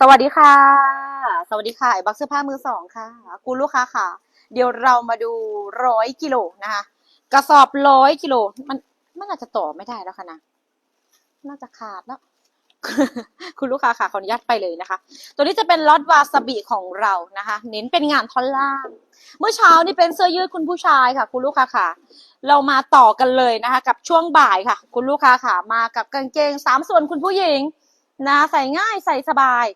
สวัสดีค่ะ สวัสดีค่ะไอ้บักเสื้อผ้ามือสองค่ะ คุณลูกค้าค่ะ เดี๋ยวเรามาดูร้อยกิโลนะคะ กระสอบร้อยกิโล มันมันอาจจะต่อไม่ได้แล้วค่ะนะ น่าจะขาดแล้ว คุณลูกค้าค่ะขออนุญาตไปเลยนะคะ ตัวนี้จะเป็นล็อตวาซาบิของเรานะคะ เน้นเป็นงานท่อนล่าง เมื่อเช้านี่เป็นเสื้อยืดคุณผู้ชายค่ะ คุณลูกค้าค่ะ เรามาต่อกันเลยนะคะ กับช่วงบ่ายค่ะ คุณลูกค้าค่ะ มากับกางเกงสามส่วนคุณผู้หญิง นะใส่ง่ายใส่สบาย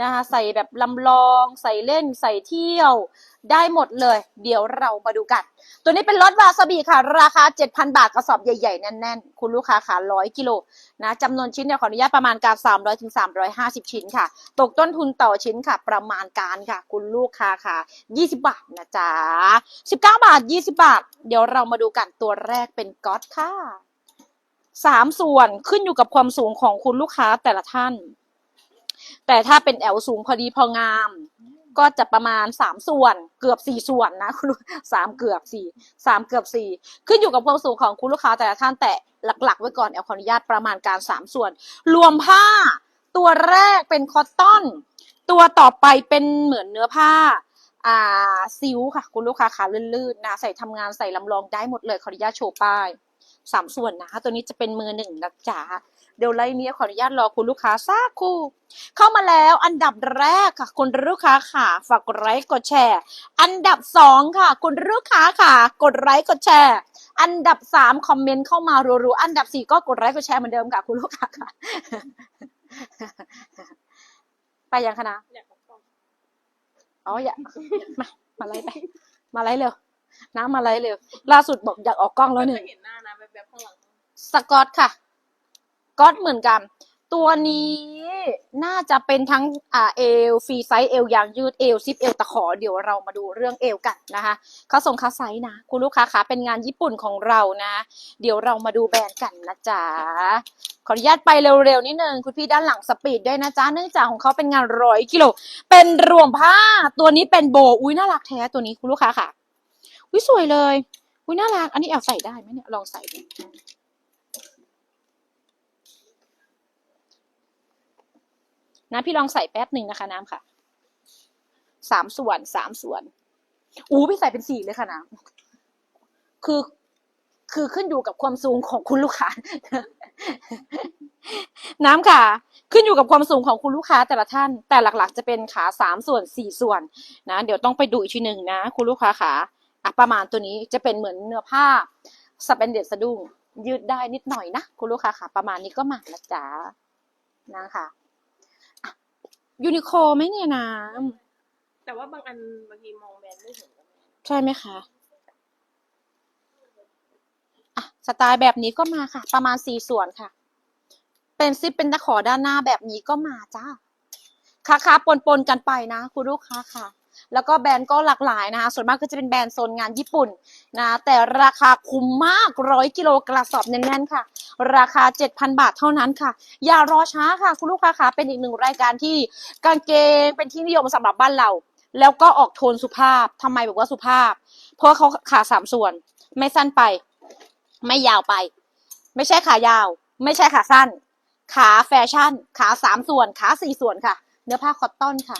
นะคะใส่แบบลำลองใส่เล่นใส่เที่ยว ได้หมดเลย เดี๋ยวเรามาดูกัน ตัวนี้เป็นรถวาซาบิค่ะ ราคา 7,000 บาทกระสอบใหญ่ๆ แน่นๆ คุณลูกค้าค่ะ100 กิโลนะจำนวนชิ้นเนี่ยขออนุญาตประมาณการ 300ถึง350 ชิ้นค่ะ ตกต้นทุนต่อชิ้นค่ะ ประมาณการค่ะ คุณลูกค้าค่ะ 20 บาทนะจ๊ะ19 บาท 20 บาท เดี๋ยวเรามาดูกันตัวแรกเป็นก๊อตค่ะ สามส่วนขึ้นอยู่กับความสูงของคุณลูกค้าแต่ละท่าน แต่ถ้าเป็นแอลสูงพอดีพองาม ก็จะประมาณสามส่วนเกือบสี่ส่วนนะคุณสามเกือบสี่สามเกือบสี่ขึ้นอยู่กับความสูงของคุณลูกค้าแต่ละท่านแต่หลัก ๆ ไว้ก่อนแอลขออนุญาตประมาณการสามส่วน รวมผ้า ตัวแรกเป็นคอตตอน ตัวต่อไปเป็นเหมือนเนื้อผ้าอ่าซิวค่ะ คุณลูกค้าขาลื่นๆนะใส่ทำงานใส่ลำลองได้หมดเลยขออนุญาตโชว์ป้าย สามส่วนนะตัวนี้จะเป็นมือหนึ่งนะจ๊ะเดี๋ยวไล่นี้ขออนุญาตรอคุณลูกค้าสักครู่ เข้ามาแล้วอันดับแรกค่ะ คุณลูกค้าค่ะฝากกดไลค์กดแชร์ อันดับสองค่ะ คุณลูกค้าค่ะ กดไลค์กดแชร์ อันดับสามคอมเมนต์เข้ามารัวๆอันดับสี่ก็กดไลค์กดแชร์เหมือนเดิมค่ะ คุณลูกค้าค่ะ ไปยังคะนะอ๋ออย่ามามาไล่ไปมาไล่เร็วน้ำมาไล่เร็วล่าสุดบอกอยากออกกล้องแล้วหนึ่งเห็นหน้านะ แบบข้างหลัง สกอตค่ะก็เหมือนกัน ตัวนี้น่าจะเป็นทั้งอ่าเอลฟรีไซส์เอลยางยืดเอลซิปเอลตะขอเดี๋ยวเรามาดูเรื่องเอลกันนะคะเขาส่งคาไซส์นะ คุณลูกค้าคะเป็นงานญี่ปุ่นของเรานะ เดี๋ยวเรามาดูแบรนด์กันนะจ๊ะขออนุญาตไปเร็วๆนิดนึงคุณพี่ด้านหลังสปีดด้วยนะจ๊ะเนื่องจากของเขาเป็นงานร้อยกิโลเป็นรวมผ้าตัวนี้เป็นโบอุ้ยน่ารักแท้ตัวนี้คุณลูกค้าค่ะอุ้ยสวยเลย อุ้ยน่ารัก อันนี้แอบใส่ได้ไหมเนี่ย ลองใส่ดูนะพี่ลองใส่แป๊บหนึ่งนะคะน้ำค่ะ สามส่วนสามส่วน อู้พี่ใส่เป็นสี่เลยค่ะน้ำคือ คือขึ้นอยู่กับความสูงของคุณลูกค้า น้ำค่ะ ขึ้นอยู่กับความสูงของคุณลูกค้าแต่ละท่าน แต่หลักๆ จะเป็นขาสามส่วนสี่ส่วน นะ เดี๋ยวต้องไปดูอีกทีหนึ่งนะ คุณลูกค้าขา อะประมาณตัวนี้จะเป็นเหมือนเนื้อผ้าสเปนเดสสะดุ้งยืดได้นิดหน่อยนะคุณลูกค้าขาประมาณนี้ก็มานะจ๊ะนะคะยูนิโคไหมเนี่ยน้แต่ว่าบางอันบางทีมองแบรนด์ไม่เห็นก็มีำใช่ไหมคะอะสไตล์แบบนี้ก็มาค่ะ ประมาณสี่ส่วนค่ะ เป็นซิปเป็นตะขอด้านหน้าแบบนี้ก็มาจ้าค้าค้าปนปนๆกันไปนะ คุณลูกค้าค่ะ แล้วก็แบรนด์ก็หลากหลายนะคะ ส่วนมากก็จะเป็นแบรนด์โซนงานญี่ปุ่นนะแต่ราคาคุ้มมากร้อยกิโลกระสอบแน่นๆค่ะ ราคา 7,000 บาทเท่านั้นค่ะ อย่ารอช้าค่ะ คุณลูกค้าค่ะเป็นอีกหนึ่งรายการที่กางเกงเป็นที่นิยมสำหรับบ้านเรา แล้วก็ออกโทนสุภาพทำไมบอกว่าสุภาพ เพราะเขาขาสามส่วน ไม่สั้นไป ไม่ยาวไป ไม่ใช่ขายาว ไม่ใช่ขาสั้น ขาแฟชั่น ขาสามส่วน ขาสี่ส่วนค่ะ เนื้อผ้าคอตตอนค่ะ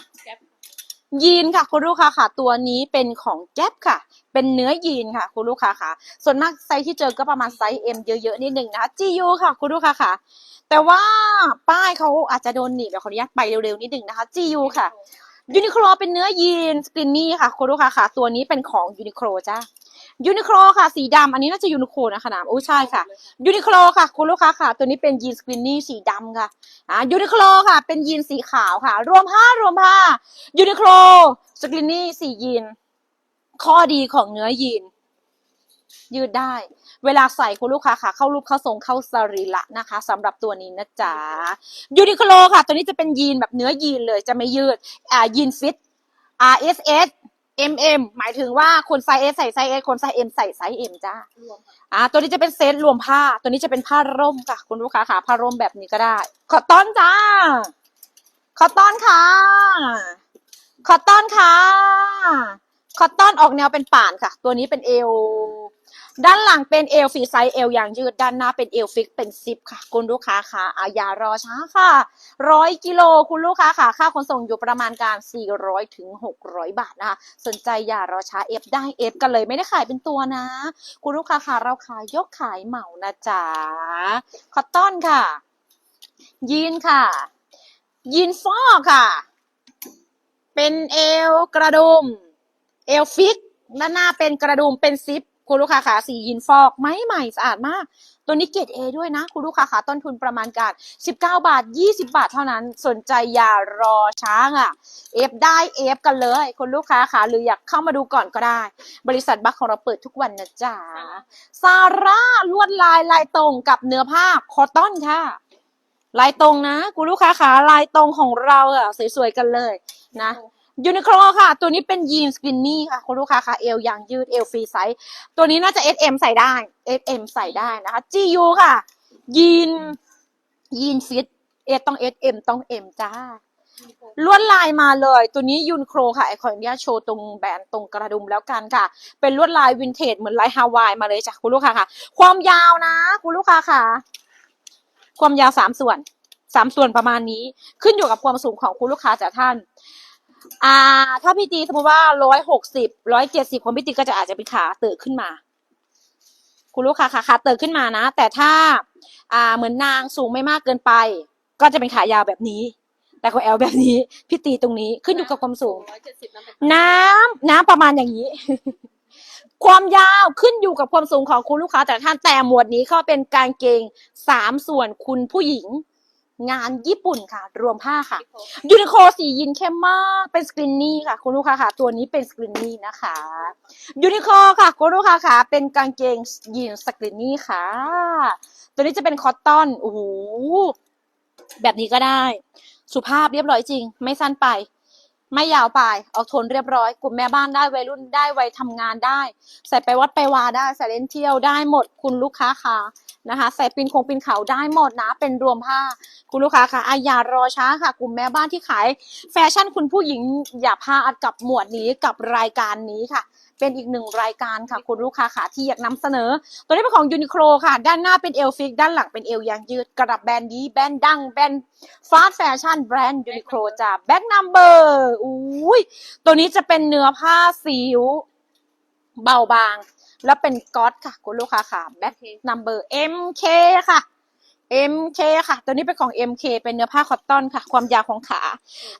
ยีนค่ะคุณลูกค้าค่ะตัวนี้เป็นของแก๊ปค่ะ เป็นเนื้อยีนค่ะคุณลูกค้าค่ะ ส่วนมากไซส์ที่เจอก็ประมาณไซส์เอ็มเยอะๆนิดหนึ่งนะคะ GU ค่ะคุณลูกค้าค่ะ แต่ว่าป้ายเขาอาจจะโดนหนีบเดี๋ยวขออนุญาตไปเร็วๆนิดหนึ่งนะคะจียูค่ะยูนิโคลเป็นเนื้อยีนสกรีนนี่ค่ะคุณลูกค้าค่ะ ตัวนี้เป็นของยูนิโคลจ้า ยูนิโคลค่ะ สีดำอันนี้น่าจะยูนิโคลนะคะน้ำโอ้ใช่ค่ะยูนิโคลค่ะ คุณลูกค้าค่ะ ตัวนี้เป็นยีนสกรีนนี่สีดำค่ะอ่ายูนิโคลค่ะ เป็นยีนสีขาวค่ะ รวมผ้ารวมผ้ายูนิโคลสกรีนนี่สียีน ข้อดีของเนื้อยีน ยืดได้ เวลาใส่คุณลูกค้าค่ะ เข้ารูปเข้าทรงเข้าสรีระนะคะสำหรับตัวนี้นะจ๊ะยูนิโคลค่ะ ตัวนี้จะเป็นยีนแบบเนื้อยีนเลยจะไม่ยืดอ่ายีนฟิต R S S M M หมายถึงว่าคนไซส์ S ใส่ไซส์ S คนไซส์ M ใส่ไซส์ M จ้า รวมค่ะอ่าตัวนี้จะเป็นเซตรวมผ้า ตัวนี้จะเป็นผ้าร่มค่ะ คุณลูกค้าค่ะผ้าร่มแบบนี้ก็ได้ ขอต้อนจ้า ขอต้อนค่ะ ขอต้อนค่ะ ขอต้อนออกแนวเป็นป่านค่ะ ตัวนี้เป็นเอว ด้านหลังเป็นเอลฟรีไซส์เอลยางยืดด้านหน้าเป็นเอลฟิกเป็นซิปค่ะ คุณลูกค้าค่ะอาอย่ารอช้าค่ะร้อยกิโลคุณลูกค้าค่ะ ค่าขนส่งอยู่ประมาณการ 400ถึง600 บาทนะคะสนใจอย่ารอช้าเอฟได้เอฟกันเลยไม่ได้ขายเป็นตัวนะ คุณลูกค้าค่ะเราขายยกขายเหมานะจ๊ะคอตตอนค่ะ ยีนค่ะ ยีนฟอกค่ะ เป็นเอวกระดุมเอลฟิกด้านหน้าเป็นกระดุมเป็นซิป คุณลูกค้าขาสียีนฟอกไม้ใหม่สะอาดมาก ตัวนี้เกรดเอด้วยนะ คุณลูกค้าขาต้นทุนประมาณการ 19 บาท 20 บาทเท่านั้น สนใจอย่ารอช้าอะเอฟได้เอฟกันเลย คุณลูกค้าขาหรืออยากเข้ามาดูก่อนก็ได้ บริษัทบัคของเราเปิดทุกวันนะจ๊ะซาร่าลวดลายลายตรงกับเนื้อผ้าคอตตอนค่ะลายตรงนะ คุณลูกค้าขาลายตรงของเราอะสวยๆกันเลยนะ ยูนิโคลค่ะ ตัวนี้เป็นยีนสกินนี่ค่ะคุณลูกค้าค่ะเอวยางยืดเอวฟรีไซส์ตัวนี้น่าจะ SM ใส่ได้ SM ใส่ได้นะคะ GU ค่ะ ยีนยีนฟิตเอต้อง SM ต้อง M จ้าลวดลายมาเลย ตัวนี้ยูนิโคลค่ะไอขออนุญาตโชว์ตรงแบรนด์ตรงกระดุมแล้วกันค่ะ เป็นลวดลายวินเทจเหมือนลายฮาวายมาเลยจ้ะคุณลูกค้าค่ะ ความยาวนะ คุณลูกค้าค่ะ ความยาวสามส่วนสามส่วนประมาณนี้ ขึ้นอยู่กับความสูงของคุณลูกค้าจากท่าน อ่า ถ้าพี่ตีสมมติว่าร้อยหกสิบร้อยเจ็ดสิบของพี่ตีก็จะอาจจะเป็นขาเติร์ขึ้นมา คุณลูกค้าขาขาเติร์ขึ้นมานะ แต่ถ้า อ่าเหมือนนางสูงไม่มากเกินไป ก็จะเป็นขายาวแบบนี้ แต่ของแอลแบบนี้พี่ตีตรงนี้ขึ้นอยู่กับความสูง ร้อยเจ็ดสิบนั่นเป็นน้ำน้ำประมาณอย่างนี้ ความยาวขึ้นอยู่กับความสูงของคุณลูกค้า แต่ท่านแต่หมวดนี้เขาเป็นกางเกงสามส่วนคุณผู้หญิง งานญี่ปุ่นค่ะ รวมผ้าค่ะยูนิโคสียินเข้มมากเป็นสกรีนนี่ค่ะ คุณลูกค้าค่ะ ตัวนี้เป็นสกรีนนี่นะคะยูนิโคค่ะ คุณลูกค้าค่ะ เป็นกางเกงยีนสกรีนนี่ค่ะ ตัวนี้จะเป็นคอตตอนโอ้โหแบบนี้ก็ได้ สุภาพเรียบร้อยจริง ไม่สั้นไป ไม่ยาวไป เอาทนเรียบร้อย กลุ่มแม่บ้านได้วัยรุ่นได้วัยทำงานได้ ใส่ไปวัดไปวาได้ ใส่เล่นเที่ยวได้หมดคุณลูกค้าค่ะนะคะ ใส่ปีนคงปีนเขาได้หมดนะ เป็นรวมผ้า คุณลูกค้าค่ะอาอย่ารอช้าค่ะ กลุ่มแม่บ้านที่ขาย แฟชั่นคุณผู้หญิงอย่าพลาดกับหมวดนี้กับรายการนี้ค่ะ เป็นอีกหนึ่งรายการค่ะ คุณลูกค้าค่ะที่อยากนำเสนอ ตัวนี้เป็นของยูนิโคลค่ะ ด้านหน้าเป็นเอลฟิก ด้านหลังเป็นเอลยางยืดกระดับแบรนด์นี้แบรนด์ดังแบรนด์ฟาสแฟชั่นแบรนด์ยูนิโคลจ้ะแบ็กนัมเบอร์อุ้ยตัวนี้จะเป็นเนื้อผ้าสิวเบาบาง แล้วเป็นก๊อตค่ะ คุณลูกค้าค่ะแบ็กนัมเบอร์ MK ค่ะ MK ค่ะ ตัวนี้เป็นของ MK เป็นเนื้อผ้าคอตตอนค่ะ ความยาวของขา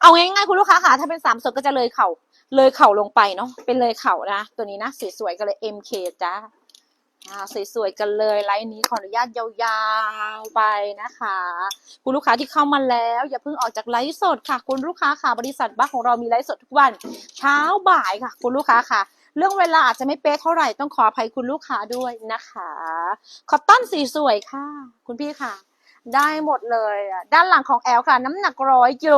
เอาง่ายๆคุณลูกค้าค่ะ ถ้าเป็นสามส่วนก็จะเลยเข่า เลยเข่าลงไปเนาะ เป็นเลยเข่านะ ตัวนี้นะ สวยๆกันเลย MK จ้าอ่าสวยๆกันเลยไลน์นี้ขออนุญาตยาวๆไปนะคะ คุณลูกค้าที่เข้ามาแล้ว อย่าเพิ่งออกจากไลฟ์สดค่ะ คุณลูกค้าค่ะบริษัทบัคของเรามีไลฟ์สดทุกวัน เช้าบ่ายค่ะ คุณลูกค้าค่ะ เรื่องเวลาอาจจะไม่เป๊ะเท่าไหร่ต้องขออภัยคุณลูกค้าด้วยนะคะคอตตอนสีสวยค่ะ คุณพี่ค่ะ ได้หมดเลยด้านหลังของแอลค่ะ น้ำหนักร้อยกิโล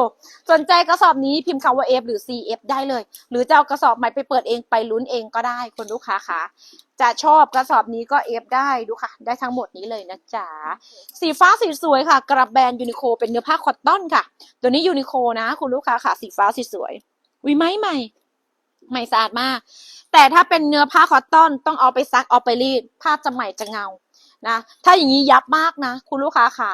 สนใจกระสอบนี้พิมพ์คำว่า F หรือ CF ได้เลย หรือจะเอากระสอบใหม่ไปเปิดเองไปลุ้นเองก็ได้คุณลูกค้าค่ะจะชอบกระสอบนี้ก็เอฟได้ดูค่ะ ได้ทั้งหมดนี้เลยนะจ๊ะสีฟ้าสีสวยค่ะ กระแบรนด์ยูนิโคเป็นเนื้อผ้าคอตตอนค่ะ ตัวนี้ยูนิโคนะ คุณลูกค้าค่ะ สีฟ้าสีสวยวิไหมใหม่ ใหม่สะอาดมาก แต่ถ้าเป็นเนื้อผ้าคอตตอนต้องเอาไปซักเอาไปรีดผ้าจะใหม่จะเงานะถ้าอย่างนี้ยับมากนะ คุณลูกค้าค่ะ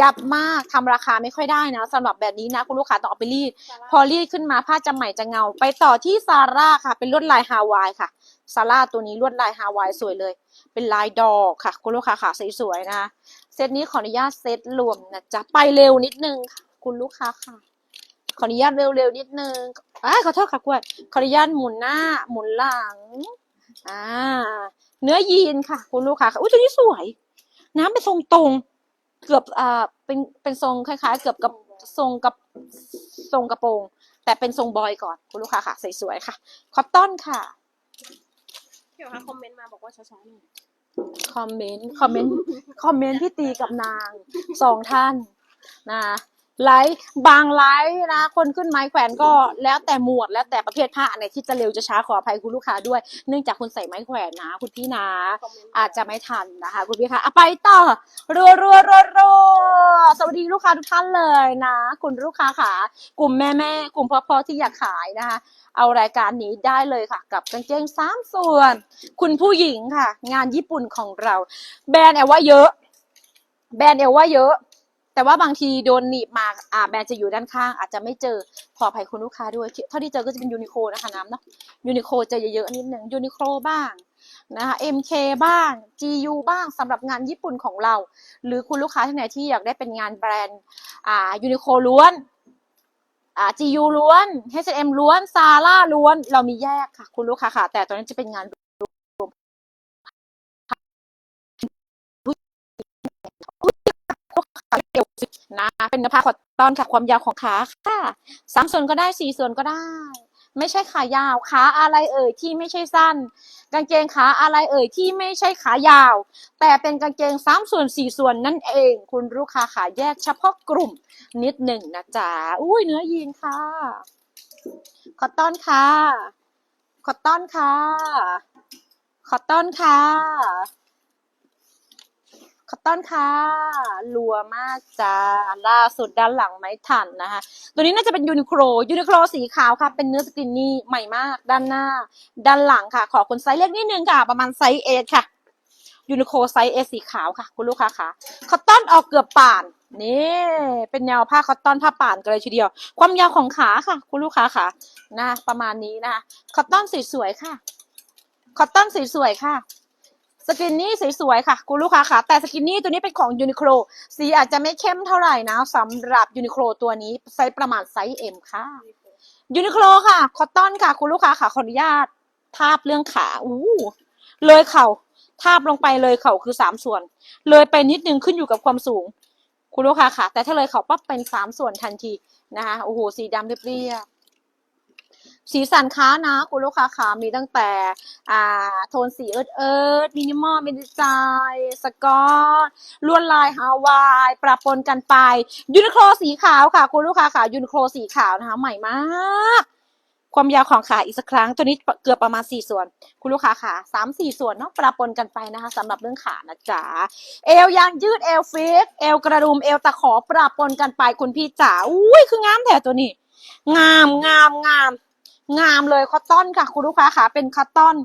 ยับมากทำราคาไม่ค่อยได้นะสำหรับแบบนี้นะ คุณลูกค้าต้องเอาไปรีด พอรีดขึ้นมาผ้าจะใหม่จะเงา ไปต่อที่ซาร่าค่ะ เป็นลวดลายฮาวายค่ะซาร่าตัวนี้ลวดลายฮาวายสวยเลย เป็นลายดอกค่ะ คุณลูกค้าค่ะสวยๆนะคะเซตนี้ขออนุญาตเซตรวมนะจ๊ะไปเร็วนิดนึงค่ะ คุณลูกค้าค่ะ ขออนุญาตเร็วๆนิดนึงอ่าขอโทษค่ะกล้วยขออนุญาตหมุนหน้า หมุนหลัง อ่า เนื้อยีนค่ะ คุณลูกค้าค่ะอุ้ยตัวนี้สวย น้ำเป็นทรงตรง เกือบอ่าเป็นเป็นทรงคล้ายๆ เกือบกับทรงกับทรงกระโปรง แต่เป็นทรงบอยก่อน คุณลูกค้าค่ะสวยๆค่ะคอตตอนค่ะเดี๋ยวค่ะคอมเมนต์มาบอกว่าช้าๆหน่อยคอมเมนต์คอมเมนต์คอมเมนต์พี่ตีกับนางสองท่านนะ ไลฟ์บางไลฟ์นะ คนขึ้นไม้แขวนก็แล้วแต่หมวดแล้วแต่ประเภทผ้าอันไหนที่จะเร็วจะช้าขออภัยคุณลูกค้าด้วย เนื่องจากคุณใส่ไม้แขวนนะ คุณพี่นะ อาจจะไม่ทันนะคะ คุณพี่คะอะไปต่อรัวรัวรัวรัวสวัสดีลูกค้าทุกท่านเลยนะ คุณลูกค้าขากลุ่มแม่แม่กลุ่มพ่อพ่อที่อยากขายนะคะ เอารายการนี้ได้เลยค่ะ กับกางเกงสามส่วน คุณผู้หญิงค่ะ งานญี่ปุ่นของเรา แบรนด์แอลว่าเยอะ แบรนด์แอลว่าเยอะ แต่ว่าบางทีโดนหนีบมาอ่าแบรนด์จะอยู่ด้านข้าง อาจจะไม่เจอขออภัยคุณลูกค้าด้วย เท่าที่เจอก็จะเป็นยูนิโคนะคะน้ำเนาะยูนิโคจะเยอะๆนิดนึงยูนิโคบ้างนะคะ MK บ้าง GU บ้างสำหรับงานญี่ปุ่นของเรา หรือคุณลูกค้าที่ไหนที่อยากได้เป็นงานแบรนด์อ่ายูนิโคล้วนอ่า GU ล้วน H&M ล้วนซาร่าล้วน เรามีแยกค่ะ คุณลูกค้าค่ะ แต่ตอนนั้จะเป็นงานรวม พวกขาเอวนะ เป็นเนื้อผ้าคอตตอนค่ะ ความยาวของขาค่ะสามส่วนก็ได้สี่ส่วนก็ได้ ไม่ใช่ขายาวขาอะไรเอ่ยที่ไม่ใช่สั้น กางเกงขาอะไรเอ่ยที่ไม่ใช่ขายาว แต่เป็นกางเกงสามส่วนสี่ส่วนนั่นเอง คุณลูกค้าขาแยกเฉพาะกลุ่มนิดหนึ่งนะจ๊ะอุ้ยเนื้อยีนค่ะคอตตอนค่ะ คอตตอนค่ะ คอตตอนค่ะ คอตตอนค่ะรัวมากจ้าล่าสุดด้านหลังไม่ทันนะคะ ตัวนี้น่าจะเป็นยูนิโคลยูนิโคลสีขาวค่ะ เป็นเนื้อสกินนี่ใหม่มาก ด้านหน้า ด้านหลังค่ะ ขอคนไซส์เล็กนิดนึงค่ะ ประมาณไซส์เอค่ะ ยูนิโคลไซส์เอสีขาวค่ะ คุณลูกค้าค่ะคอตตอนออกเกือบป่านนี่เป็นแนวผ้าคอตตอนผ้าป่านกันเลยทีเดียว ความยาวของขาค่ะ คุณลูกค้าค่ะนะประมาณนี้นะคะคอตตอนสวยๆค่ะคอตตอนสวยๆค่ะ สกินนี่สวยๆค่ะ คุณลูกค้าค่ะ แต่สกินนี่ตัวนี้เป็นของยูนิโคลสีอาจจะไม่เข้มเท่าไหร่นะสำหรับยูนิโคลตัวนี้ไซส์ประมาณไซส์เอ็มค่ะยูนิโคลค่ะ คอตตอนค่ะ คุณลูกค้าค่ะ ขออนุญาต ทาบเรื่องขาอู้เลยเข่าทาบลงไปเลยเข่าคือสามส่วน เลยไปนิดนึงขึ้นอยู่กับความสูง คุณลูกค้าค่ะ แต่ถ้าเลยเข่าปั๊บเป็นสามส่วนทันทีนะคะโอ้โหสีดำเรียบๆ สีสันค้านะคุณลูกค้าค่ะมีตั้งแต่ อ่า โทนสีเอิร์ดเอิร์ดมินิมอลมินิจายสกอตลวดลายฮาวายปรับปนกันไป ยูนิโคลสีขาวค่ะ คุณลูกค้าค่ะยูนิโคลสีขาวนะคะ ใหม่มาก ความยาวของขาอีกสักครั้ง ตัวนี้เกือบประมาณสี่ส่วน คุณลูกค้าค่ะสามสี่ส่วนเนาะปรับปนกันไปนะคะสำหรับเรื่องขานะจ๊ะเอวยางยืดเอวฟิกเอวกระดุมเอวตะขอปรับปนกันไปคุณพี่จ๋าอุ้ยคืองามแท้ตัวนี้ งามงามงาม งามเลยคอตตอนค่ะ คุณลูกค้าค่ะเป็นคอตตอน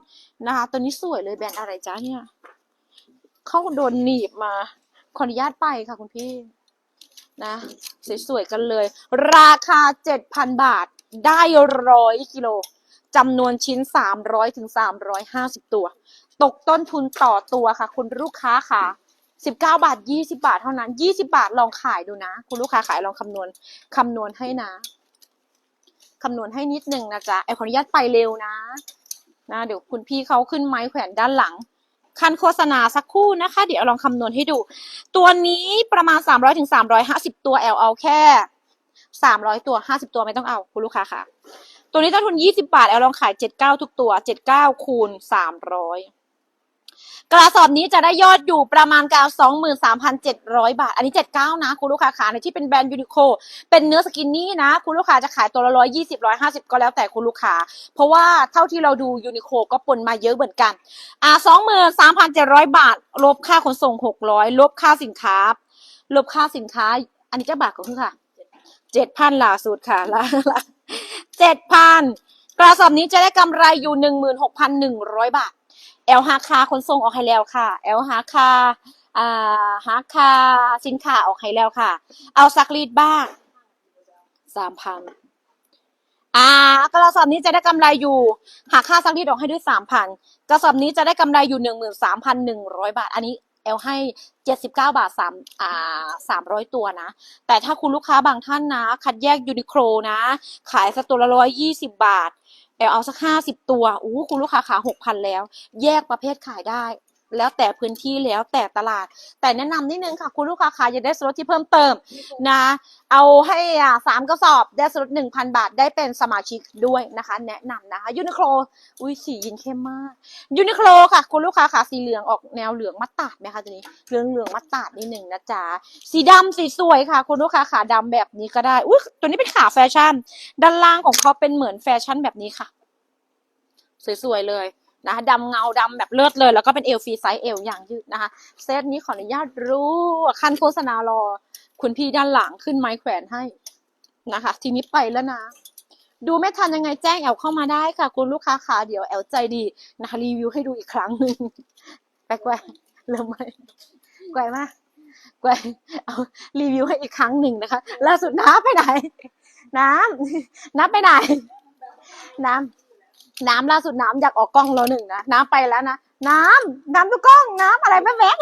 นะคะ ตัวนี้สวยเลยแบรนด์อะไรจ๊ะเนี่ยเขาโดนหนีบมา ขออนุญาตไปค่ะคุณพี่นะ สวยๆกันเลย ราคา7,000บาทได้ร้อยกิโลจำนวนชิ้น 300ถึง350 ตัว ตกต้นทุนต่อตัวค่ะ คุณลูกค้าค่ะ 19 บาท 20 บาทเท่านั้น 20 บาทลองขายดูนะ คุณลูกค้าขายลองคำนวณคำนวณให้นะ คำนวณให้นิดหนึ่งนะจ๊ะไอขออนุญาตไปเร็วนะนะเดี๋ยวคุณพี่เขาขึ้นไม้แขวนด้านหลัง คันโฆษณาสักครู่นะคะ เดี๋ยวลองคำนวณให้ดู ตัวนี้ประมาณ 300ถึง350 ตัวแอลเอาแค่ 300 ตัว 50 ตัวไม่ต้องเอาคุณลูกค้าค่ะ ตัวนี้ต้นทุน 20 บาทแอลลองขาย 79 ทุกตัว 79คูณ300 กระสอบนี้จะได้ยอดอยู่ประมาณการ23,700 บาท อันนี้ 79 นะ คุณลูกค้าขาในที่เป็นแบรนด์ยูนิโคเป็นเนื้อสกินนี่นะ คุณลูกค้าจะขายตัวละ120 150ก็แล้วแต่คุณลูกค้า เพราะว่าเท่าที่เราดูยูนิโคก็ปนมาเยอะเหมือนกัน อ่า23,700บาท ลบค่าขนส่ง600ลบค่าสินค้า ลบค่าสินค้า อันนี้จะบาทก็คือค่ะ7,000ล่าสุดค่ะล่า7,000กระสอบนี้จะได้กำไรอยู่16,100บาท แอลฮาคาขนส่งออกให้แล้วค่ะ แอลฮาคาอ่าฮาคาสินค้าออกให้แล้วค่ะ เอาซักรีดบ้าง3,000อ่ากระสอบนี้จะได้กำไรอยู่หากค่าซักรีดออกให้ด้วย3,000กระสอบนี้จะได้กำไรอยู่13,100บาท อันนี้แอลให้79บเก้าบาท3อ่า300ตัวนะ แต่ถ้าคุณลูกค้าบางท่านนะ คัดแยกยูนิโคลนะ ขายสักตัวละ120บาท แอลเอาสักห้าสิบตัวอู้คุณลูกค้าขาหกพันแล้ว แยกประเภทขายได้ แล้วแต่พื้นที่แล้วแต่ตลาด แต่แนะนำนิดนึงค่ะ คุณลูกค้าคะอยาได้ส่วนลดที่เพิ่มเติมนะ เอาให้อ่าสามกระสอบได้ส่วนลดหนึ่งพันบาทได้เป็นสมาชิกด้วยนะคะ แนะนำนะคะยูนิโคลอุ้ยสียินเข้มมากยูนิโคลค่ะ คุณลูกค้าค่ะสีเหลืองออกแนวเหลืองมัตตาดไหมคะตัวนี้เหลืองเหลืองมัตตาดนิดนึงนะจ๊ะสีดำสีสวยค่ะ คุณลูกค้าขาดำแบบนี้ก็ได้อุ้ยตัวนี้เป็นขาแฟชั่น ด้านล่างของเขาเป็นเหมือนแฟชั่นแบบนี้ค่ะ สวยๆเลย นะคะดำเงาดำแบบเลิศเลย แล้วก็เป็นเอลฟรีไซส์เอลอย่างยืดนะคะเซตนี้ขออนุญาตรู้คันโฆษณารอ คุณพี่ด้านหลังขึ้นไม้แขวนให้นะคะ ทีนี้ไปแล้วนะดูไม่ทันยังไงแจ้งแอลเข้ามาได้ค่ะ คุณลูกค้าขาเดี๋ยวแอลใจดีนะคะรีวิวให้ดูอีกครั้งหนึ่งไปแกวเริ่มไหมแกวมากแกวเอารีวิวให้อีกครั้งหนึ่งนะคะล่าสุดน้ำไปไหน น้ำน้ำไปไหน น้ำ น้ำล่าสุดน้ำอยากออกกล้องแล้วหนึ่งนะน้ำไปแล้วนะน้ำน้ำดูกล้องน้ำอะไรแวบ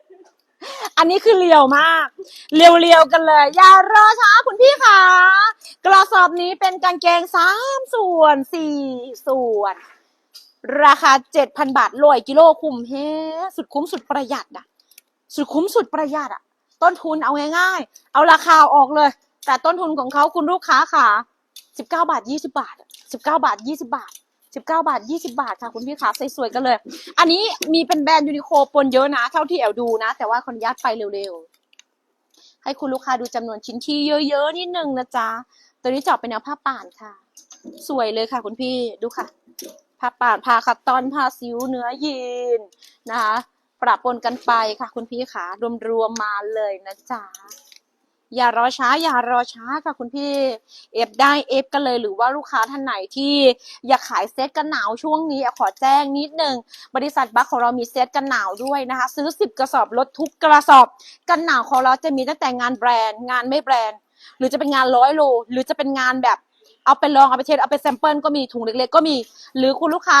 ๆอันนี้คือเรียวมาก เรียวๆกันเลย อย่ารอช้าคุณพี่ค่ะกระสอบนี้เป็นกางเกงสามส่วนสี่ส่วน ราคาเจ็ดพันบาทลอยกิโลคุ้มเฮ้สุดคุ้มสุดประหยัดอะสุดคุ้มสุดประหยัดอะต้นทุนเอาง่ายๆ เอาราคาออกเลย แต่ต้นทุนของเขาคุณลูกค้าค่ะ สิบเก้าบาทยี่สิบาทสิบเก้าบาทยี่สิบาทสิบเก้าบาทยี่สิบาทค่ะคุณพี่ขาสวยๆกันเลย อันนี้มีเป็นแบรนด์ยูนิโคปนเยอะนะ เท่าที่แอลดูนะ แต่ว่าขออนุญาตไปเร็วๆ ให้คุณลูกค้าดูจำนวนชิ้นที่เยอะๆ นิดนึงนะจ๊ะ ตัวนี้เจาะเป็นแนวผ้าป่านค่ะ สวยเลยค่ะคุณพี่ดูค่ะ ผ้าป่านผ้าคัตตอนผ้าซิวเนื้อยีนนะคะปรับปนกันไปค่ะ คุณพี่ขารวมๆมาเลยนะจ๊ะ อย่ารอช้า อย่ารอช้าค่ะคุณพี่เอฟได้เอฟกันเลยหรือว่าลูกค้าท่านไหนที่อยากขายเซตกันหนาวช่วงนี้ขอแจ้งนิดนึงบริษัทบัคของเรามีเซตกันหนาวด้วยนะคะ ซื้อ 10 กระสอบลดทุกกระสอบ กันหนาวของเราจะมีตั้งแต่งานแบรนด์ งานไม่แบรนด์ หรือจะเป็นงานร้อยโล หรือจะเป็นงานแบบ เอาไปลองเอาไปเทสเอาไปแซมเปิลก็มีถุงเล็กๆก็มี หรือคุณลูกค้า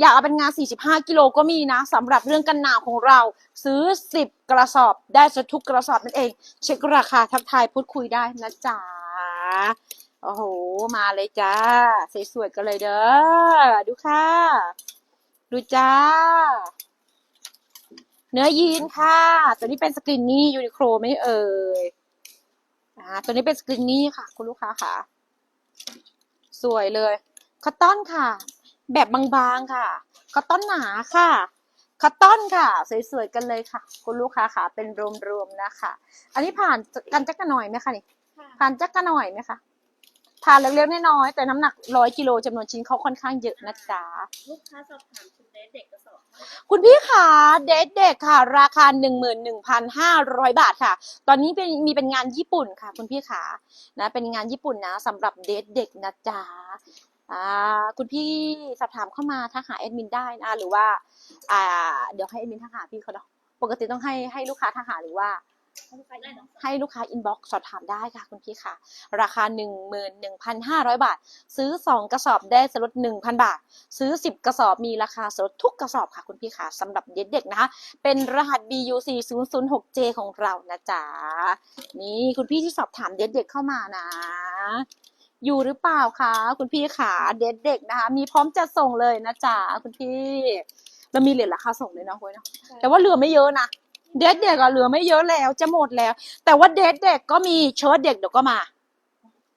อยากเอาเป็นงาน 45 กิโลก็มีนะสำหรับเรื่องกันหนาวของเรา ซื้อ 10 กระสอบได้จะทุกกระสอบนั่นเอง เช็คราคาทักทายพูดคุยได้นะจ๊ะโอ้โห มาเลยจ้าสวยๆกันเลยเด้อดูค่ะ ดูจ้า เนื้อยีนค่ะ ตัวนี้เป็นสกรีนนี่ยูนิโคลไม่เอ่ยอ่าตัวนี้เป็นสกรีนนี่ค่ะ คุณลูกค้าค่ะ สวยเลยคอตตอนค่ะ แบบบางๆค่ะคอตตอนหนาค่ะคอตตอนค่ะ สวยๆกันเลยค่ะ คุณลูกค้าค่ะเป็นรวมๆนะคะ อันนี้ผ่านกันจักกะหน่อยไหมคะนี่ผ่านจักกะหน่อยไหมคะ ผ่านเล็กๆน้อยๆแต่น้ำหนักร้อยกิโลจำนวนชิ้นเขาค่อนข้างเยอะนะจ๊ะลูกค้าสอบถามชุดเดรสเด็กกระสอบเท่าไหร่คุณพี่ขาเดทเด็กค่ะ ราคาหนึ่งหมื่นหนึ่งพันห้าร้อยบาทค่ะ ตอนนี้เป็นมีเป็นงานญี่ปุ่นค่ะ คุณพี่ขานะ เป็นงานญี่ปุ่นนะสำหรับเดทเด็กนะจ๊ะอ่าคุณพี่สอบถามเข้ามาทักหาแอดมินได้นะหรือว่าอ่า เดี๋ยวให้แอดมินทักหาพี่เขาเนาะปกติต้องให้ให้ลูกค้าทักหาหรือว่า ให้ลูกค้าอินบ็อกซ์สอบถามได้ค่ะคุณพี่ค่ะ ราคา 11,500 บาท ซื้อ 2 กระสอบได้ส่วนลด1,000 บาท ซื้อ 10 กระสอบมีราคาส่วนลดทุกกระสอบค่ะคุณพี่ค่ะสำหรับเด็กๆนะคะ เป็นรหัส BUC 006J ของเรานะจ๊ะ นี่คุณพี่ที่สอบถามเด็กๆเข้ามานะอยู่หรือเปล่าคะคุณพี่ขาเด็กๆนะคะ มีพร้อมจะส่งเลยนะจ๊ะคุณพี่ เรามีเหรียญราคาส่งเลยเนาะเว้ยเนาะแต่ว่าเหลือไม่เยอะนะ เดทเด็กอะเหลือไม่เยอะแล้วจะหมดแล้ว แต่ว่าเดทเด็กก็มีเชิ้ตเด็กเดี๋ยวก็มา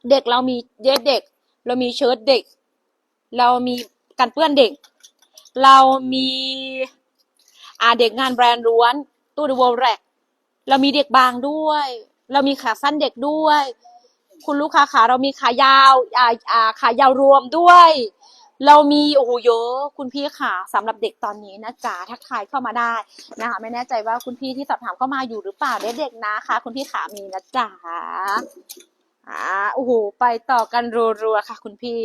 เด็กเรามีเดทเด็ก เรามีเชิ้ตเด็ก เรามีกันเปื้อนเด็ก เรามีอ่าเด็กงานแบรนด์ล้วนตู้ดูวอลแรกเรามีเด็กบางด้วย เรามีขาสั้นเด็กด้วย คุณลูกค้าขาเรามีขายาวอ่าอ่าขายาวรวมด้วย เรามีโอ้โหเยอะคุณพี่ค่ะสำหรับเด็กตอนนี้นะจ๊ะทักทายเข้ามาได้นะคะไม่แน่ใจว่าคุณพี่ที่สอบถามเข้ามาอยู่หรือเปล่าเด็กๆนะคะ คุณพี่ขามีนะจ๊ะอ่าโอ้โหไปต่อกันรัวๆค่ะ คุณพี่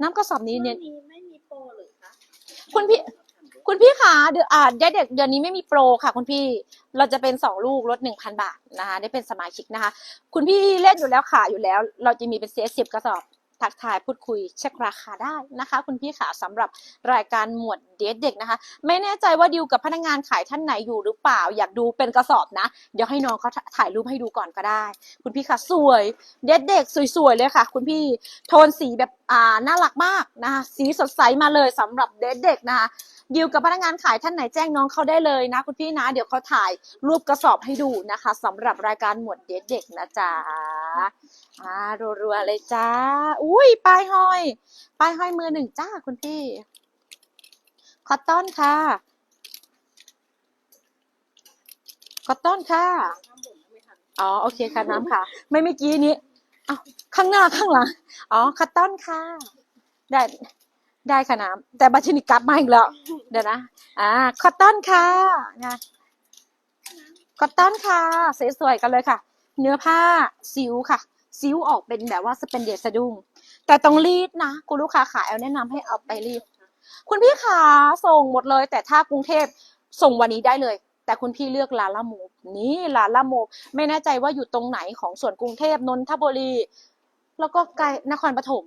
น้ำกระสอบนี้เนี่ยไม่มีไม่มีโปรหรือคะคุณพี่คุณพี่ขาเดือนอ่าเด็กๆเดือนนี้ไม่มีโปรค่ะ คุณพี่เราจะเป็นสองลูกลดหนึ่งพันบาทนะคะได้เป็นสมาชิกนะคะ คุณพี่เล่นอยู่แล้วขายอยู่แล้ว เราจะมีเป็นเซตสิบกระสอบ ทักทายพูดคุยเช็คราคาได้นะคะ คุณพี่ขาสำหรับรายการหมวดเดทเด็กนะคะ ไม่แน่ใจว่าดิวกับพนักงานขายท่านไหนอยู่หรือเปล่า อยากดูเป็นกระสอบนะ เดี๋ยวให้น้องเขาถ่ายรูปให้ดูก่อนก็ได้ คุณพี่ค่ะสวยเดทเด็กสวยๆเลยค่ะ คุณพี่โทนสีแบบอ่าน่ารักมากนะคะสีสดใสมาเลยสำหรับเดทเด็กนะคะดีลกับพนักงานขายท่านไหนแจ้งน้องเขาได้เลยนะ คุณพี่นะ เดี๋ยวเขาถ่ายรูปกระสอบให้ดูนะคะสำหรับรายการหมวดเด็ดเด็กนะจ๊ะ อ่ารัวๆเลยจ้า อุ้ยป้ายห้อยป้ายห้อยมือหนึ่งจ้าคุณพี่ คอตตอนค่ะ คอตตอนค่ะ อ๋อ โอเคค่ะน้ำค่ะ ไม่เมื่อกี้นี้อ้าวข้างหน้าข้างหลัง อ๋อคัตตอนค่ะ ได้ ได้ค่ะน้ำแต่บัตรนิกลับมาอีกแล้ว เดี๋ยวนะ อ่า คอตตอนค่ะนะคอตตอนค่ะ สวยๆกันเลยค่ะ เนื้อผ้าซิวค่ะ ซิวออกเป็นแบบว่าสเปนเดสะดุ้งแต่ต้องรีดนะคุณลูกค้าขายเอาแนะนำให้เอาไปรีด คุณพี่ขาส่งหมดเลย แต่ถ้ากรุงเทพส่งวันนี้ได้เลย แต่คุณพี่เลือกลาล่าโมบนี่ลาล่าโมบไม่แน่ใจว่าอยู่ตรงไหนของส่วนกรุงเทพนนทบุรี แล้วก็ไกลนครปฐม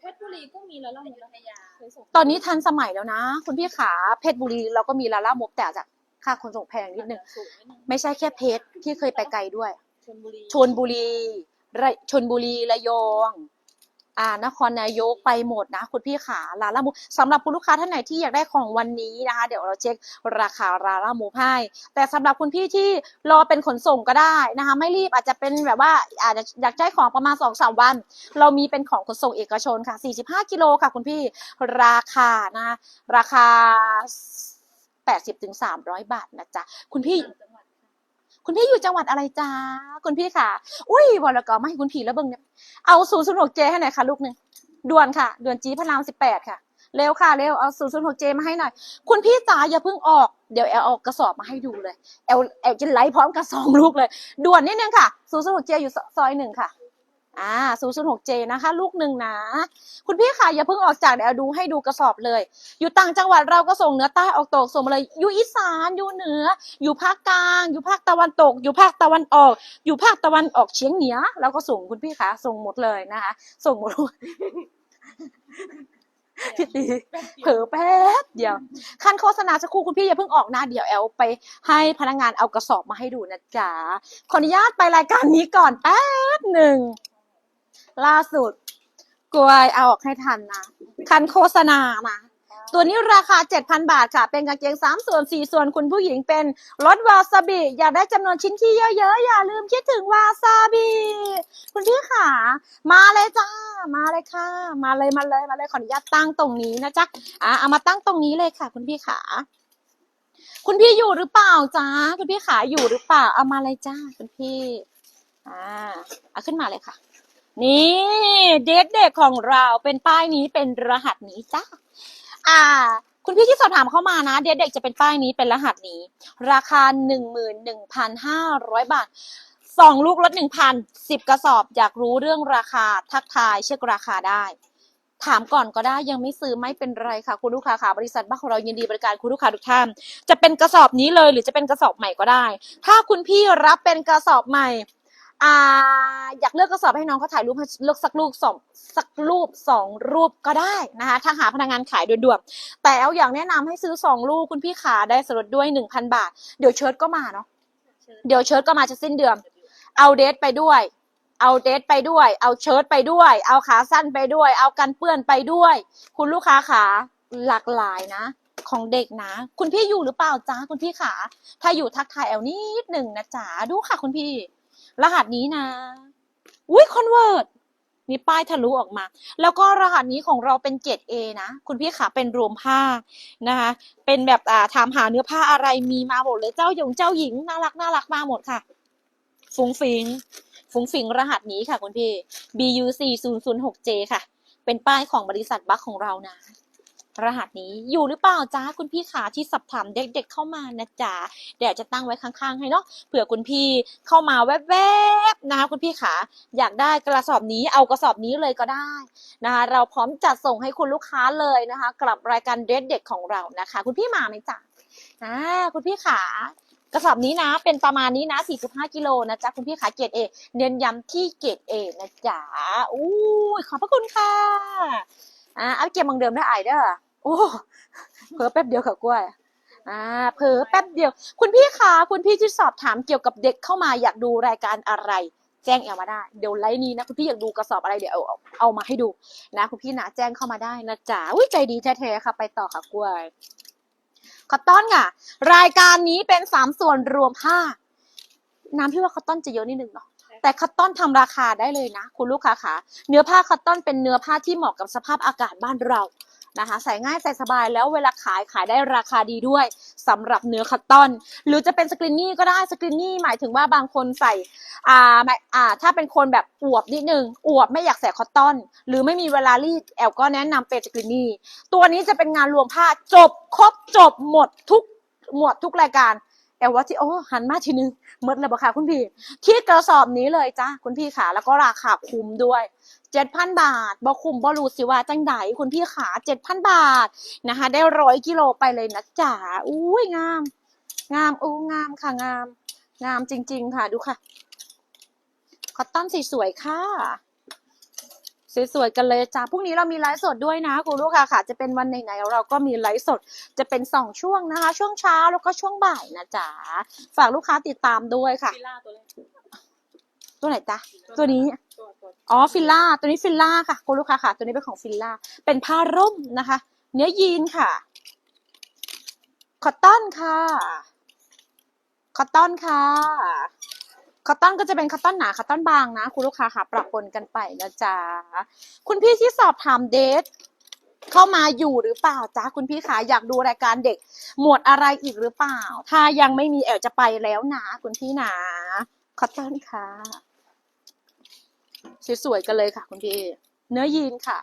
เพชรบุรีก็มีแล้วล่ะมีพัทยาเคยส่งตอนนี้ทันสมัยแล้วนะ คุณพี่ขาเพชรบุรีเราก็มีลาล่าโมบแต่อาจจะค่าขนส่งแพงนิดนึงสูงนิดนึงไม่ใช่แค่เพชรที่เคยไปไกลด้วยชลบุรีชนบุรี ระชนบุรีระยองอ่านครนายกไปหมดนะ คุณพี่ขาลาล่ามูสำหรับคุณลูกค้าท่านไหนที่อยากได้ของวันนี้นะคะ เดี๋ยวเราเช็คราคาลาล่ามูให้แต่สำหรับคุณพี่ที่รอเป็นขนส่งก็ได้นะคะ ไม่รีบอาจจะเป็นแบบว่าอาจจะอยากได้ของประมาณสองสามวัน เรามีเป็นของขนส่งเอกชนค่ะ 45 กิโลค่ะ คุณพี่ราคานะ ราคา 80ถึง300 บาทนะจ๊ะคุณพี่ คุณพี่อยู่จังหวัดอะไรจ้าคุณพี่ค่ะ อุ้ยวรกอมาให้คุณพี่แล้วเบิงเนี่ยเอาศูนย์ศูนย์หกเจให้หน่อยค่ะลูกหนึ่งด่วนค่ะด่วนจีพระรามสิบแปดค่ะ เร็วค่ะเร็วเอาศูนย์ศูนย์หกเจมาให้หน่อย คุณพี่จ๋าอย่าเพิ่งออกเดี๋ยวแอลเอากระสอบมาให้ดูเลยแอลแอลจะไลฟ์พร้อมกับสองลูกเลย ด่วนนิดนึงค่ะศูนย์ศูนย์หกเจอยู่ซอยหนึ่งค่ะ อ่าศูนย์ศูนย์หกเจนะคะ ลูกหนึ่งนะ คุณพี่ค่ะอย่าเพิ่งออกจากเดี๋ยวเอาดูให้ดูกระสอบเลย อยู่ต่างจังหวัดเราก็ส่งเหนือใต้ออกตกส่งมาเลย อยู่อีสานอยู่เหนือ อยู่ภาคกลาง อยู่ภาคตะวันตก อยู่ภาคตะวันออก อยู่ภาคตะวันออกเฉียงเหนือเราก็ส่งคุณพี่คะส่งหมดเลยนะคะ ส่งหมดพี่ตีเผลอแป๊บเดียวคันโฆษณาสักครู่คุณพี่อย่าเพิ่งออกนะเดี๋ยวแอลไปให้พนักงานเอากระสอบมาให้ดูนะจ๊ะขออนุญาตไปรายการนี้ก่อนแป๊บหนึ่ง ล่าสุดกลวยเอาออกให้ทันนะ คันโฆษณามาตัวนี้ราคา 7,000 บาทค่ะ เป็นกางเกง 3 ส่วน 4 ส่วนคุณผู้หญิงเป็นรสวาซาบิ อยากได้จำนวนชิ้นที่เยอะๆ อย่าลืมคิดถึงวาซาบิ คุณพี่ขา มาเลยจ้า มาเลยค่ะ มาเลยมาเลยมาเลยขออนุญาตตั้งตรงนี้นะจ๊ะอะเอามาตั้งตรงนี้เลยค่ะ คุณพี่ขา คุณพี่อยู่หรือเปล่าจ้าคุณพี่ขาอยู่หรือเปล่า เอามาเลยจ้า คุณพี่ อ่าเอาขึ้นมาเลยค่ะ นี่เด็กเด็กของเราเป็นป้ายนี้เป็นรหัสนี้จ้าอ่า คุณพี่ที่สอบถามเข้ามานะ เด็กเด็กจะเป็นป้ายนี้เป็นรหัสนี้ ราคาหนึ่งหมื่นหนึ่งพันห้าร้อยบาทสองลูกลดหนึ่งพันสิบกระสอบอยากรู้เรื่องราคาทักทายเช็คราคาได้ ถามก่อนก็ได้ยังไม่ซื้อไม่เป็นไรค่ะ คุณลูกค้าค่ะบริษัทบ้านของเรายินดีบริการคุณลูกค้าทุกท่าน จะเป็นกระสอบนี้เลยหรือจะเป็นกระสอบใหม่ก็ได้ ถ้าคุณพี่รับเป็นกระสอบใหม่ อ่า อยากเลือกกระสอบให้น้องเขาถ่ายรูปให้เลือกสักลูกสองสักรูปสองรูปก็ได้นะคะถ้าหาพนักงานขายด่วนๆแต่เอาอย่างแนะนำให้ซื้อสองลูกคุณพี่ขาได้ส่วนลดด้วยหนึ่งพันบาท เดี๋ยวเชิ้ตก็มาเนาะเดี๋ยวเชิ้ตก็มาจะสิ้นเดือน เอาเดทไปด้วย เอาเดทไปด้วย เอาเชิ้ตไปด้วย เอาขาสั้นไปด้วย เอากันเปื้อนไปด้วย คุณลูกค้าขาหลากหลายนะของเด็กนะ คุณพี่อยู่หรือเปล่าจ้าคุณพี่ขา ถ้าอยู่ทักทายแอลนิดหนึ่งนะจ๋าดูค่ะคุณพี่ รหัสนี้นะ อุ้ยคอนเวิร์ตมีป้ายทะลุออกมา แล้วก็รหัสนี้ของเราเป็นเกรด A นะ คุณพี่ขาเป็นรวมผ้านะคะ เป็นแบบอ่าถามหาเนื้อผ้าอะไรมีมาหมดเลยเจ้าหยงเจ้าหญิงน่ารักน่ารักมาหมดค่ะ ฟุ้งฟิง ฟุ้งฟิงรหัสนี้ค่ะคุณพี่ BU 4 0 0 6 J ค่ะ เป็นป้ายของบริษัทบัคของเรานะ รหัสนี้อยู่หรือเปล่าจ้าคุณพี่ขาที่สอบถามเด็กๆเข้ามานะจ๊ะเดี๋ยวจะตั้งไว้ข้างๆ ให้เนาะเผื่อคุณพี่เข้ามาแวบๆนะคะคุณพี่ขาอยากได้กระสอบนี้เอากระสอบนี้เลยก็ได้นะคะเราพร้อมจัดส่งให้คุณลูกค้าเลยนะคะ กลับรายการเด็ดเด็กของเรานะคะ คุณพี่มาไหมจ๊ะอ่าคุณพี่ขากระสอบนี้นะเป็นประมาณนี้นะ 45 กิโลนะจ๊ะคุณพี่ขาเกรดเอเน้นย้ำที่เกรดเอนะจ๊ะอู้ยขอบพระคุณค่ะอ่าเอาเก็บมังเดิมได้ไอายเด้อ อ้เพิ่แป๊บเดียวค่ะกล้วยอ่าเผลอแป๊บเดียว คุณพี่คะคุณพี่ที่สอบถามเกี่ยวกับเด็กเข้ามาอยากดูรายการอะไร แจ้งแอลมาได้ เดี๋ยวไลน์นี้นะคุณพี่อยากดูกระสอบอะไรเดี๋ยวเอาเอาเอามาให้ดูนะคุณพี่นะแจ้งเข้ามาได้นะจ๊ะอุ้ยใจดีแท้ๆค่ะไปต่อค่ะกล้วยคอตตอนค่ะ รายการนี้เป็นสามส่วนรวมผ้าน้ำพี่ว่าคอตตอนจะเยอะนิดนึงเนาะแต่คอตตอนทำราคาได้เลยนะ คุณลูกค้าค่ะเนื้อผ้าคอตตอนเป็นเนื้อผ้าที่เหมาะกับสภาพอากาศบ้านเรา นะคะ ใส่ง่ายใส่สบายแล้วเวลาขายขายได้ราคาดีด้วยสำหรับเนื้อคอตตอน หรือจะเป็นสกรีนนี่ก็ได้สกรีนนี่หมายถึงว่าบางคนใส่อ่าไม่อ่าถ้าเป็นคนแบบอวบนิดนึงอวบไม่อยากใส่คอตตอน หรือไม่มีเวลารีดแอลก็แนะนำเป็นสกรีนนี่ตัวนี้จะเป็นงานรวมผ้าจบครบจบหมดทุกหมวดทุกรายการ แอลว่าที่โอ้หันมาทีนึงหมดแล้วบ่ค่ะคุณพี่ ที่กระสอบนี้เลยจ้าคุณพี่ขาแล้วก็ราคาคุ้มด้วยเจ็ดพันบาทบ่คุ้มบ่รู้สิว่าจังไดคุณพี่ขาเจ็ดพันบาทนะคะ ได้ร้อยกิโลไปเลยนะจ๋าอุ้ยงาม งามอู้งามค่ะงาม งามจริง ๆ ค่ะดูค่ะ คอตตอนสีสวยค่ะ สวยๆกันเลยจ้าพรุ่งนี้เรามีไลฟ์สดด้วยนะคุณลูกค้าค่ะ จะเป็นวันไหนๆเราก็มีไลฟ์สดจะเป็นสองช่วงนะคะ ช่วงเช้าแล้วก็ช่วงบ่ายนะจ๊ะฝากลูกค้าติดตามด้วยค่ะ ฟิล่าตัวแรกตัวไหนจ๊ะตัวนี้ ตัวตัวอ๋อฟิลล่าตัวนี้ฟิลล่าค่ะคุณลูกค้าค่ะ ตัวนี้เป็นของฟิลล่าเป็นผ้าร่มนะคะ เนื้อยีนค่ะ คอตตอนค่ะ คอตตอนค่ะ คอตตอนก็จะเป็นคอตตอนหนาคอตตอนบางนะ คุณลูกค้าค่ะปรับปนกันไปนะจ๊ะคุณพี่ที่สอบถามเดทเข้ามาอยู่หรือเปล่าจ๊ะคุณพี่คะอยากดูรายการเด็ก หมวดอะไรอีกหรือเปล่า ถ้ายังไม่มีแอลจะไปแล้วนะคุณพี่นะคอตตอนค่ะสวยๆกันเลยค่ะ คุณพี่ เนื้อยีนค่ะ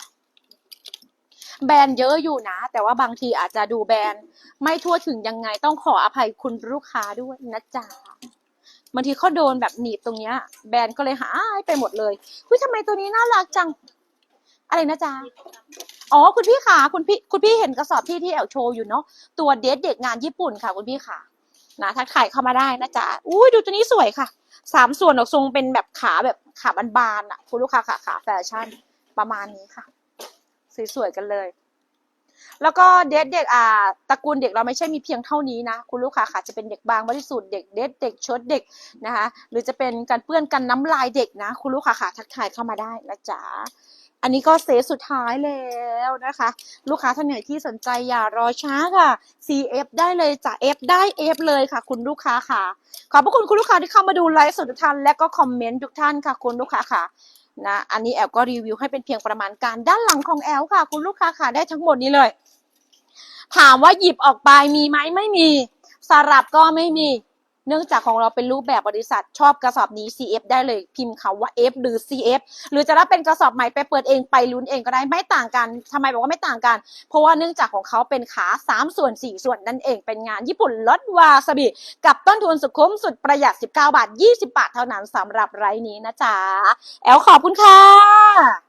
แบรนด์เยอะอยู่นะ แต่ว่าบางทีอาจจะดูแบรนด์ไม่ทั่วถึงยังไงต้องขออภัยคุณลูกค้าด้วยนะจ๊ะ บางทีเขาโดนแบบหนีบตรงเนี้ย แบรนด์ก็เลยหายไปหมดเลยคุยทำไมตัวนี้น่ารักจัง อะไรนะจ๊ะอ๋อคุณพี่ค่ะคุณพี่คุณพี่เห็นกระสอบที่ที่แอลโชว์อยู่เนาะตัวเดทเด็กงานญี่ปุ่นค่ะ คุณพี่ค่ะนะทักทายเข้ามาได้นะจ๊ะอุ้ยดูตัวนี้สวยค่ะสามส่วนออกทรงเป็นแบบขาแบบขาบานๆอะ คุณลูกค้าขาขาแฟชั่นประมาณนี้ค่ะ สวยๆกันเลย แล้วก็เด็กเด็กอ่าตระกูลเด็กเราไม่ใช่มีเพียงเท่านี้นะคุณลูกค้าค่ะจะเป็นเด็กบางบริสุทธิ์เด็กเด็กเด็กชดเด็กนะคะหรือจะเป็นการเปื้อนกันน้ำลายเด็กนะ คุณลูกค้าค่ะทักทายเข้ามาได้นะจ๊ะอันนี้ก็เซตสุดท้ายแล้วนะคะ ลูกค้าท่านไหนที่สนใจอย่ารอช้าค่ะ CF ได้เลยจ้ะ F ได้ F เลยค่ะ คุณลูกค้าค่ะ ขอบพระคุณคุณลูกค้าที่เข้ามาดูไลฟ์สดทุกท่านและก็คอมเมนต์ทุกท่านค่ะ คุณลูกค้าค่ะ นะอันนี้แอลก็รีวิวให้เป็นเพียงประมาณการด้านหลังของแอลค่ะ คุณลูกค้าค่ะได้ทั้งหมดนี้เลย ถามว่าหยิบออกไปมีไหมไม่มี สลับก็ไม่มี เนื่องจากของเราเป็นรูปแบบบริษัทชอบกระสอบนี้ CF ได้เลยพิมพ์คำว่า F หรือ CF หรือจะรับเป็นกระสอบใหม่ไปเปิดเองไปลุ้นเองก็ได้ไม่ต่างกันทำไมบอกว่าไม่ต่างกัน เพราะว่าเนื่องจากของเขาเป็นขา 3 ส่วน 4 ส่วนนั่นเองเป็นงานญี่ปุ่นลดวาซาบิกับต้นทุนสุดคุ้มสุดประหยัด 19 บาท 20 บาทเท่านั้นสำหรับไรนี้นะจ๊ะแอลขอบคุณค่ะ